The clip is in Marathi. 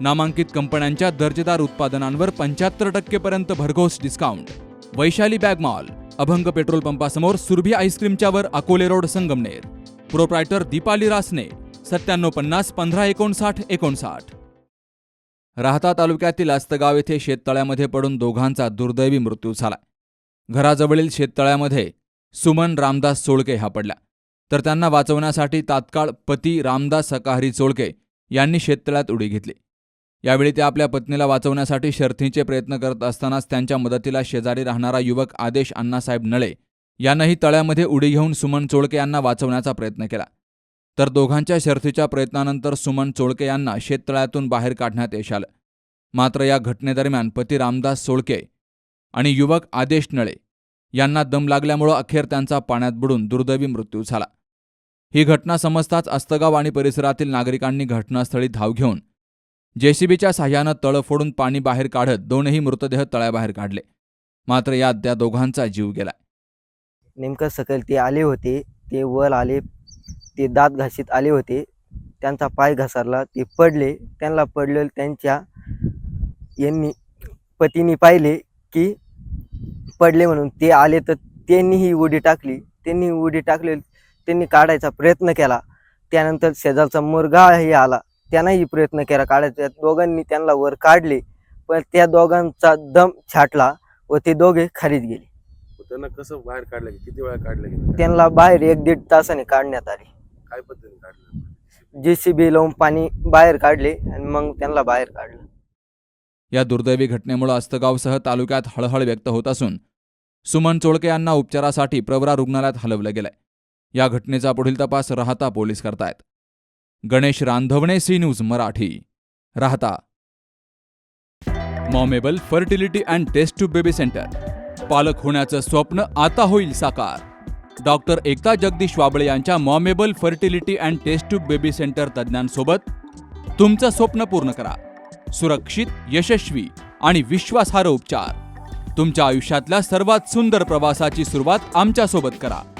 नामांकित कंपन्यांच्या दर्जेदार उत्पादनांवर पंच्याहत्तर टक्केपर्यंत भरघोस discount Vaishali bag mall Abhang petrol पंपासमोर Surabhi आईस्क्रीमच्यावर अकोले रोड संगमनेर. प्रोप्रायटर दीपाली रासने सत्त्याण्णव पन्नास पंधरा एकोणसाठ एकोणसाठ. राहता तालुक्यातील आस्तगाव येथे शेततळ्यामध्ये पडून दोघांचा दुर्दैवी मृत्यू झाला. घराजवळील शेततळ्यामध्ये सुमन रामदास चोळके हा पडला. तर त्यांना वाचवण्यासाठी तात्काळ पती रामदास सकाहरी चोळके यांनी शेततळ्यात उडी घेतली. यावेळी ते आपल्या पत्नीला वाचवण्यासाठी शर्थीचे प्रयत्न करत असतानाच त्यांच्या मदतीला शेजारी राहणारा युवक आदेश अण्णासाहेब नळे यांनाही तळ्यामध्ये उडी घेऊन सुमन चोळके यांना वाचवण्याचा प्रयत्न केला. तर दोघांच्या शर्थीच्या प्रयत्नानंतर सुमन चोळके यांना शेततळ्यातून बाहेर काढण्यात यश आलं. मात्र या घटनेदरम्यान पती रामदास चोळके आणि युवक आदेश नळे यांना दम लागल्यामुळं अखेर त्यांचा पाण्यात बुडून दुर्दैवी मृत्यू झाला. ही घटना समजताच अस्तगाव आणि परिसरातील नागरिकांनी घटनास्थळी धाव घेऊन जेसीबीच्या साह्यानं तळं फोडून पाणी बाहेर काढत दोनही मृतदेह तळ्याबाहेर काढले. मात्र यात त्या दोघांचा जीव गेला. नेमकं सकल ते आले होते ते वर आले ते दात घासीत आले होते त्यांचा पाय घसरला ते पडले त्यांना पडले त्यांच्या यांनी पतीने पाहिले की पडले म्हणून. ते आले तर त्यांनीही उडी टाकली त्यांनी उडी टाकली त्यांनी काढायचा प्रयत्न केला. त्यानंतर शेजारचा मुरगाही आला. त्यानंही प्रयत्न केला काढायचा. दोघांनी त्यांना वर काढले पण त्या दोघांचा दम छाटला व ते दोघे खालीच गेले. त्यांना कसं बाहेर काढलं? किती वेळा काढलं गेलं त्यांना बाहेर एक दीड तासाने काढण्यात आले. काय पद्धतीने काढलं? जे सी बी लावून पाणी बाहेर काढले आणि मग त्यांना बाहेर काढलं. या दुर्दैवी घटनेमुळे अस्तगावसह तालुक्यात हळहळ व्यक्त होत असून सुमन चोळके यांना उपचारासाठी प्रवरा रुग्णालयात हलवलं गेलंय. या घटनेचा पुढील तपास राहता पोलीस करतायत. Ganesh Randhavane C news Marathi. Rahata. Momable fertility and test to baby centre. पालक होण्याचं स्वप्न आता होईल साकार. डॉक्टर एकता जगदीश वाबळे यांच्या Momable fertility and test to baby centre तज्ज्ञांसोबत तुमचं स्वप्न पूर्ण करा. सुरक्षित यशस्वी आणि विश्वासार्ह उपचार. तुमच्या आयुष्यातल्या सर्वात सुंदर प्रवासाची सुरुवात आमच्यासोबत करा.